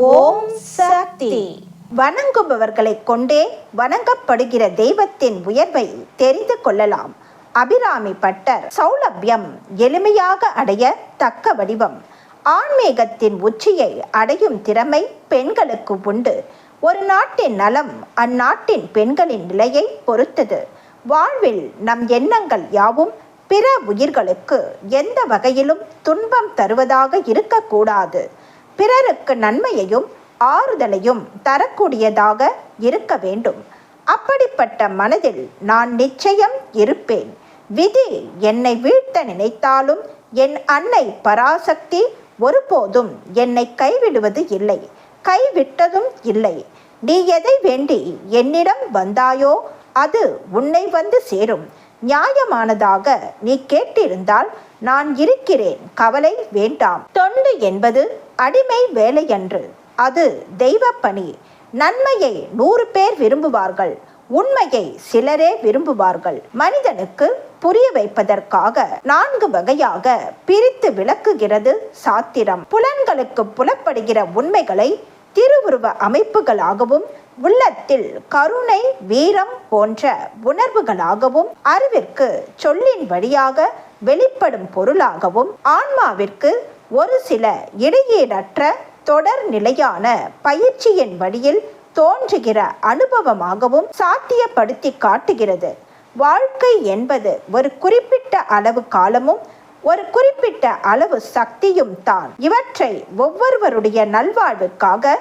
ஓம் சக்தி. வணங்குபவர்களை கொண்டே வணங்கப்படுகிற தெய்வத்தின் உயர்வை தெரிந்து கொள்ளலாம். அபிராமி பட்டர் சௌலபியம் எளிமையாக அடைய தக்க வடிவம். ஆன்மீகத்தின் உச்சியை அடையும் திறமை பெண்களுக்கு உண்டு. ஒரு நாட்டின் நலம் அந்நாட்டின் பெண்களின் நிலையை பொறுத்தது. வாழ்வில் நம் எண்ணங்கள் யாவும் பிற உயிர்களுக்கு எந்த வகையிலும் துன்பம் தருவதாக இருக்கக்கூடாது. பிறருக்கு நன்மையையும் ஆறுதலையும் தரக்கூடியதாக இருக்க வேண்டும். அப்படிப்பட்ட மனதில் நான் நிச்சயம் இருப்பேன். விதி என்னை வீழ்த்த நினைத்தாலும் என் அன்னை பராசக்தி ஒருபோதும் என்னை கைவிடுவது இல்லை. கைவிட்டதும் இல்லை. நீ எதை வேண்டி என்னிடம் வந்தாயோ அது உன்னை வந்து சேரும். நியாயமானதாக நீ கேட்டிருந்தால் நான் இருக்கிறேன். கவலை வேண்டாம். தொண்டு என்பது அடிமை வேலையன்று. அது தெய்வப்பணி. நன்மையை நூறு பேர் விரும்புவார்கள். உண்மையை சிலரே விரும்புவார்கள். மனிதனுக்கு புரிய வைப்பதற்காக நான்கு வகையாக பிரித்து விளக்குகிறது சாத்திரம். புலன்களுக்கு புலப்படுகிற உண்மைகளை திருவுருவ அமைப்புகளாகவும் உள்ளத்தில் கருணை வீரம் போன்ற உணர்வுகளாகவும் அறிவிற்கு சொல்லின் வழியாக வெளிப்படும் பொருளாகவும் ஆன்மாவிற்கு ஒரு சில இடையீடற்ற தொடர் நிலையான பயிற்சியின் வழியில் தோன்றுகிற அனுபவமாகவும் சாத்தியப்படுத்தி காட்டுகிறது. வாழ்க்கை என்பது ஒரு குறிப்பிட்ட அளவு காலமும் ஒரு குறிப்பிட்ட அளவு சக்தியும் தான். இவற்றை ஒவ்வொருவருடைய நல்வாழ்வுக்காக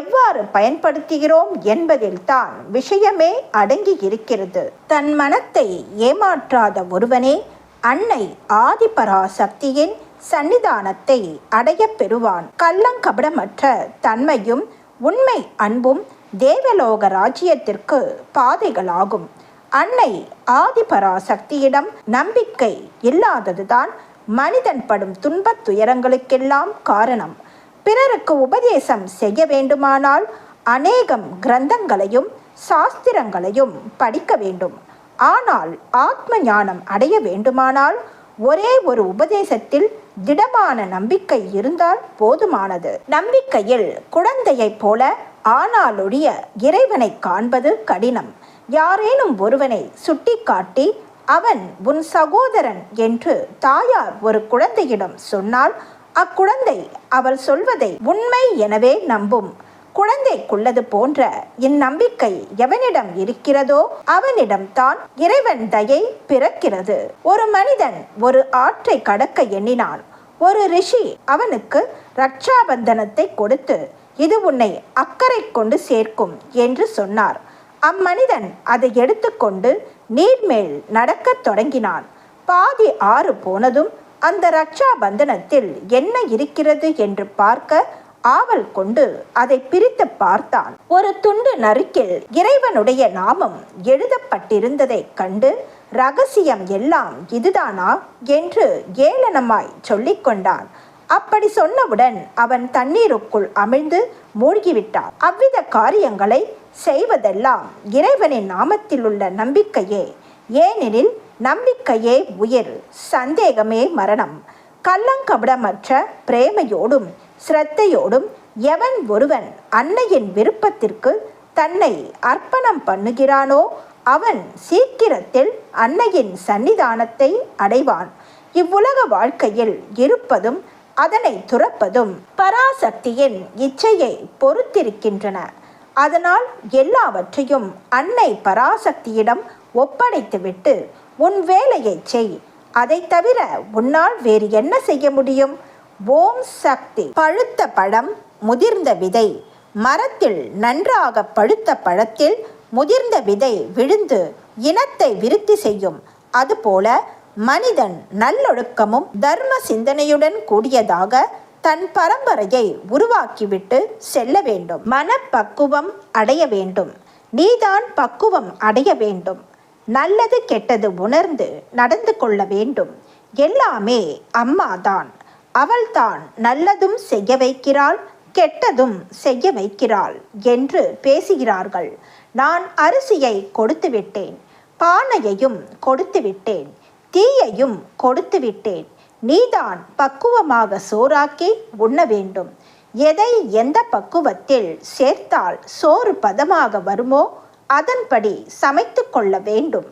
எவ்வாறு பயன்படுத்துகிறோம் என்பதில் தான் விஷயமே அடங்கி இருக்கிறது. தன் மனத்தை ஏமாற்றாத ஒருவனே அன்னை ஆதிபராசக்தியின் சன்னிதானத்தை அடையப் பெறுவான். கள்ளங்கபடமற்ற தன்மையும் உண்மை அன்பும் தேவலோக ராஜ்யத்திற்கு பாதைகளாகும். அன்னை ஆதிபராசக்தியிடம் நம்பிக்கை இல்லாததுதான் மனிதன் படும் துன்பத் துயரங்களுக்கெல்லாம் காரணம். பிறருக்கு உபதேசம் செய்ய வேண்டுமானால் அநேகம் கிரந்தங்களையும் சாஸ்திரங்களையும் படிக்க வேண்டும். ஆனால் ஆத்ம ஞானம் அடைய வேண்டுமானால் ஒரே ஒரு உபதேசத்தில் திடமான நம்பிக்கை இருந்தால் போதுமானது. நம்பிக்கையில் குழந்தையைப் போல ஆனாலொழிய இறைவனை காண்பது கடினம். யாரேனும் ஒருவனை சுட்டிக்காட்டி அவன் உன் சகோதரன் என்று தாயார் ஒரு குழந்தையிடம் சொன்னால் அக்குழந்தை அவள் சொல்வதை உண்மை எனவே நம்பும். குழந்தைக்குள்ளது போன்ற இந்நம்பிக்கை எவனிடம் இருக்கிறதோ அவனிடம்தான் இறைவன் தயை பிறக்கிறது. ஒரு மனிதன் ஒரு ஆற்றை கடக்க எண்ணினான் ஒரு ரிஷி அவனுக்கு ரட்சாபந்தனத்தை கொடுத்து இது உன்னை அக்கறை கொண்டு சேர்க்கும் என்று சொன்னார். அம்மனிதன் அதை எடுத்துக்கொண்டு நீர்மேல் நடக்கத் தொடங்கினான். பாதி ஆறு போனதும் அந்த ரக்ஷா பந்தனத்தில் என்ன இருக்கிறது என்று பார்க்க ஆவல் கொண்டு அதை பிரித்து பார்த்தான். ஒரு துண்டு நறுக்கில் இறைவனுடைய நாமம் எழுதப்பட்டிருந்ததைக் கண்டு ரகசியம் எல்லாம் இதுதானா என்று ஏளனமாய் சொல்லிக்கொண்டான் அப்படி சொன்னவுடன் அவன் தண்ணீருக்குள் அமிழ்ந்து மூழ்கிவிட்டான். அவ்வித காரியங்களை செய்வதெல்லாம் இறைவனின் நாமத்தில் உள்ள நம்பிக்கையே. ஏனெனில் நம்பிக்கையே உயிர் சந்தேகமே மரணம். கள்ளங்கபடமற்ற பிரேமையோடும் சிரத்தையோடும் எவன் ஒருவன் அன்னையின் விருப்பத்திற்கு தன்னை அர்ப்பணம் பண்ணுகிறானோ அவன் சீக்கிரத்தில் அன்னையின் சன்னிதானத்தை அடைவான். இவ்வுலக வாழ்க்கையில் இருப்பதும் அதனை துறப்பதும் பராசக்தியின் இச்சையை பொறுத்திருக்கின்றன. அதனால் எல்லாவற்றையும் அன்னை பராசக்தியிடம் ஒப்படைத்துவிட்டு உன் வேலையை செய். அதை தவிர உன்னால் வேறு என்ன செய்ய முடியும்? ஓம் சக்தி. பழுத்த பழம் முதிர்ந்த விதை. மரத்தில் நன்றாக பழுத்த பழத்தில் முதிர்ந்த விதை விழுந்து இனத்தை விருத்தி செய்யும். அதுபோல மனிதன் நல்லொழுக்கமும் தர்ம சிந்தனையுடன் கூடியதாக தன் பரம்பரையை உருவாக்கிவிட்டு செல்ல வேண்டும். மனப்பக்குவம் அடைய வேண்டும். நீதான் பக்குவம் அடைய வேண்டும். நல்லது கெட்டது உணர்ந்து நடந்து கொள்ள வேண்டும். எல்லாமே அம்மாதான். அவள்தான் நல்லதும் செய்ய வைக்கிறாள் கெட்டதும் செய்ய வைக்கிறாள் என்று பேசுகிறார்கள். நான் அரிசியை கொடுத்து விட்டேன் பானையையும் கொடுத்து விட்டேன் தீயையும் கொடுத்து விட்டேன். நீதான் பக்குவமாக சோறாக்கி உண்ண வேண்டும். எதை எந்த பக்குவத்தில் சேர்த்தால் சோறு பதமாக வருமோ அதன்படி சமைத்து கொள்ள வேண்டும்.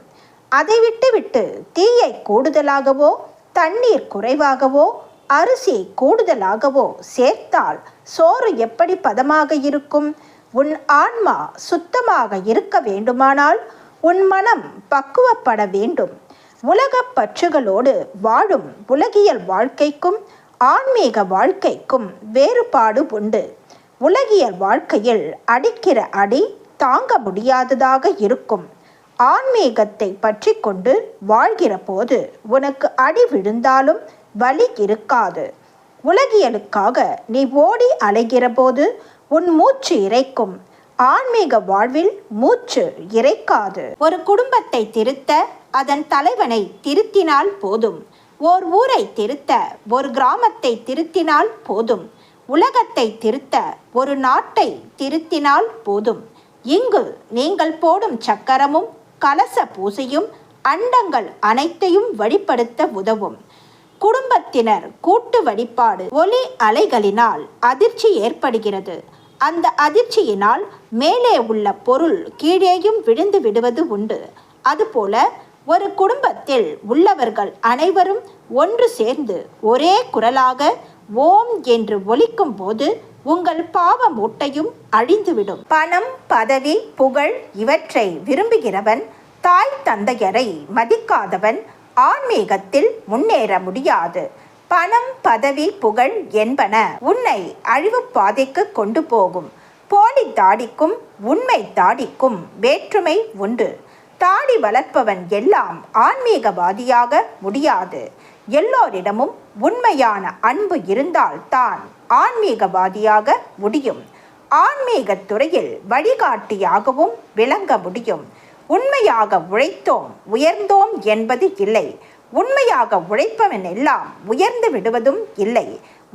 அதை விட்டுவிட்டு தீயை கூடுதலாகவோ தண்ணீர் குறைவாகவோ அரிசி கூடுதலாகவோ சேர்த்தால் சோறு எப்படி பதமாக இருக்கும்? உன் ஆன்மா சுத்தமாக இருக்க வேண்டுமானால் உன் மனம் பக்குவப்பட வேண்டும். உலகப் பற்றுகளோடு வாழும் உலகியல் வாழ்க்கைக்கும் ஆன்மீக வாழ்க்கைக்கும் வேறுபாடு உண்டு. உலகியல் வாழ்க்கையில் அடிக்கிற அடி தாங்க முடியாததாக இருக்கும். ஆன்மீகத்தை பற்றி கொண்டு வாழ்கிற போது உனக்கு அடி விழுந்தாலும் வழி இருக்காது உலகியலுக்காக நீ ஓடி அலைகிற போது உன் மூச்சு இறைக்கும். ஆன்மீக வாழ்வில் மூச்சு இறைக்காது. ஒரு குடும்பத்தை திருத்த அதன் தலைவனை திருத்தினால் போதும். ஓர் ஊரை திருத்த ஒரு கிராமத்தை திருத்தினால் போதும். உலகத்தை திருத்த ஒரு நாட்டை திருத்தினால் போதும். இங்கு நீங்கள் போடும் சக்கரமும் கலச பூசையும் அண்டங்கள் அனைத்தையும் வழிபடுத்த உதவும். குடும்பத்தினர் கூட்டு வழிபாடு ஒலி அலைகளினால் அதிர்ச்சி ஏற்படுகிறது. அந்த அதிர்ச்சியினால் மேலே உள்ள பொருள் கீழேயும் விழுந்து விடுவது உண்டு. அதுபோல ஒரு குடும்பத்தில் உள்ளவர்கள் அனைவரும் ஒன்று சேர்ந்து ஒரே குரலாக ஓம் என்று ஒலிக்கும் போது உங்கள் பாவ மூட்டையும் அழிந்துவிடும். பணம் பதவி புகழ் இவற்றை விரும்புகிறவன் தாய் தந்தையரை மதிக்காதவன் ஆன்மீகத்தில் முன்னேற முடியாது. பணம் பதவி புகழ் என்பன உன்னை அழிவு பாதைக்கு கொண்டு போகும். போலி தாடிக்கும் உண்மை தாடிக்கும் வேற்றுமை உண்டு. தாடி வளர்ப்பவன் எல்லாம் ஆன்மீகவாதியாக முடியாது. எல்லோரிடமும் உண்மையான அன்பு இருந்தால் தான் ஆன்மீகவாதியாக முடியும். ஆன்மீகத் துறையில் வழிகாட்டியாகவும் விளங்க முடியும். உண்மையாக உழைத்தோம் உயர்ந்தோம் என்பது இல்லை. உண்மையாக உழைப்பவன் எல்லாம் உயர்ந்து விடுவதும் இல்லை.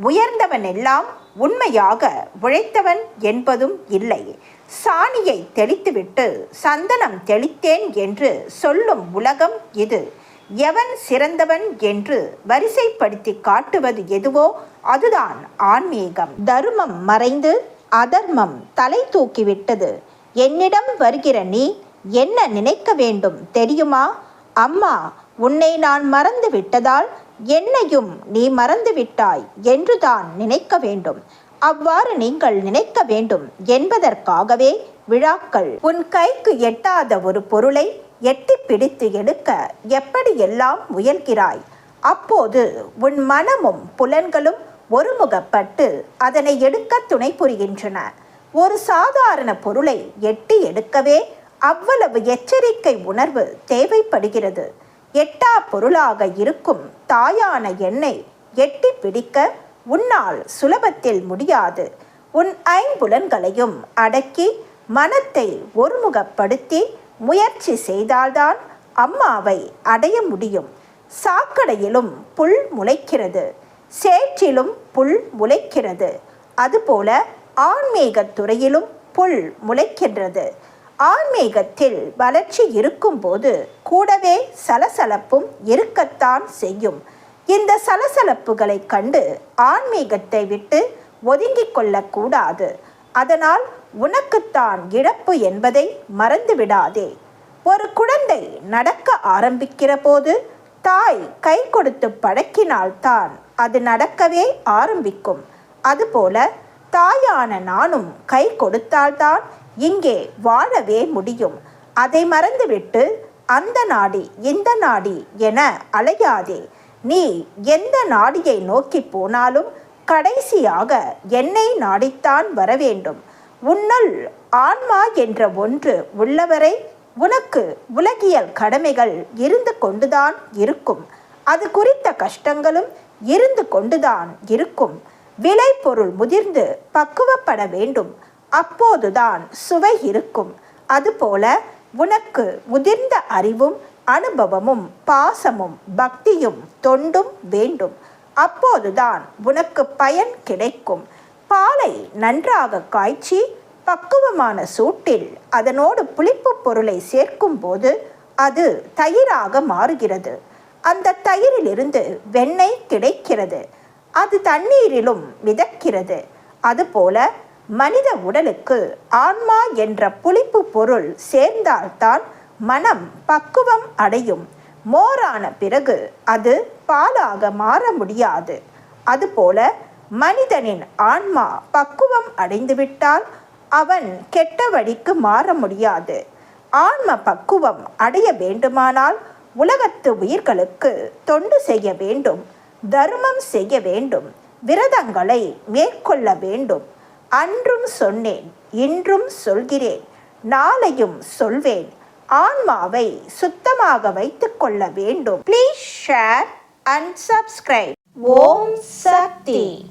உயர்ந்தவன் எல்லாம் உண்மையாக உழைத்தவன் என்பதும் இல்லை. சாணியை தெளித்துவிட்டு சந்தனம் தெளித்தேன் என்று சொல்லும் உலகம் இது. எவன் சிறந்தவன் என்று வரிசைப்படுத்தி காட்டுவது எதுவோ அதுதான் ஆன்மீகம். தர்மம் மறைந்து அதர்மம் தலை தூக்கிவிட்டது என்னிடம் வருகிற நீ என்ன நினைக்க வேண்டும் தெரியுமா? அம்மா உன்னை நான் மறந்து விட்டதால் என்னையும் நீ மறந்து விட்டாய் என்றுதான் நினைக்க வேண்டும். அவ்வாறு நீங்கள் நினைக்க வேண்டும் என்பதற்காகவே விழாக்கள். உன் கைக்கு எட்டாத ஒரு பொருளை எட்டி பிடித்து எடுக்க எப்படியெல்லாம் முயல்கிறாய்? அப்போது உன் மனமும் புலன்களும் ஒருமுகப்பட்டு அதனை எடுக்க துணை புரிகின்றன. ஒரு சாதாரண பொருளை எட்டி எடுக்கவே அவ்வளவு எச்சரிக்கை உணர்வு தேவைப்படுகிறது. எட்டா பொருளாக இருக்கும் தாயான எண்ணெய் எட்டி பிடிக்க உன்னால் சுலபத்தில் முடியாது. உன் ஐம்புலன்களையும் அடக்கி மனத்தை ஒருமுகப்படுத்தி முயற்சி செய்தால்தான் அம்மாவை அடைய முடியும். சாக்கடையிலும் புல் முளைக்கிறது. சேற்றிலும் புல் முளைக்கிறது. அதுபோல ஆன்மீகத் துறையிலும் புல் முளைக்கின்றது. ஆன்மீகத்தில் வளர்ச்சி இருக்கும்போது கூடவே சலசலப்பும் இருக்கத்தான் செய்யும். இந்த சலசலப்புகளை கண்டு ஆன்மீகத்தை விட்டு ஒதுங்கிக் கொள்ளக்கூடாது. அதனால் உனக்குத்தான் இழப்பு என்பதை மறந்துவிடாதே ஒரு குழந்தை நடக்க ஆரம்பிக்கிற போது தாய் கை கொடுத்து பழக்கினால்தான் அது நடக்கவே ஆரம்பிக்கும். அதுபோல தாயான நானும் கை கொடுத்தால்தான் இங்கே வாழவே முடியும். அதை மறந்துவிட்டு அந்த நாடி இந்த நாடி என அலையாதே. நீ எந்த நாடியை நோக்கி போனாலும் கடைசியாக என்னை நாடித்தான் வரவேண்டும். உன்னுள் ஆன்மா என்ற ஒன்று உள்ளவரை உனக்கு உலகியல் கடமைகள் இருந்து கொண்டுதான் இருக்கும். அது குறித்த கஷ்டங்களும் இருந்து கொண்டுதான் இருக்கும். விளைபொருள் முதிர்ந்து பக்குவப்பட வேண்டும். அப்போதுதான் சுவை இருக்கும். அதுபோல உனக்கு முதிர்ந்த அறிவும் அனுபவமும் பாசமும் பக்தியும் தொண்டும் வேண்டும். அப்போதுதான் உனக்கு பயன் கிடைக்கும். பாலை நன்றாக காய்ச்சி பக்குவமான சூட்டில் அதனோடு புளிப்பு பொருளை சேர்க்கும்போது அது தயிராக மாறுகிறது. அந்த தயிரிலிருந்து வெண்ணெய் கிடைக்கிறது. அது தண்ணீரிலும் மிதக்கிறது. அதுபோல மனித உடலுக்கு ஆன்மா என்ற புளிப்பு பொருள் சேர்ந்தால்தான் மனம் பக்குவம் அடையும். மோரான பிறகு அது பாலாக மாற முடியாது. அதுபோல மனிதனின் ஆன்மா பக்குவம் அடைந்துவிட்டால் அவன் கெட்ட வழிக்கு மாற முடியாது. ஆன்ம பக்குவம் அடைய வேண்டுமானால் உலகத்து உயிர்களுக்கு தொண்டு செய்ய வேண்டும் தர்மம் செய்ய வேண்டும் விரதங்களை மேற்கொள்ள வேண்டும். அன்றும் சொன்னேன் இன்றும் சொல்கிறேன் நாளையும் சொல்வேன். ஆன்மாவை சுத்தமாக வைத்துக் கொள்ள வேண்டும். Please share and subscribe Om Shakti.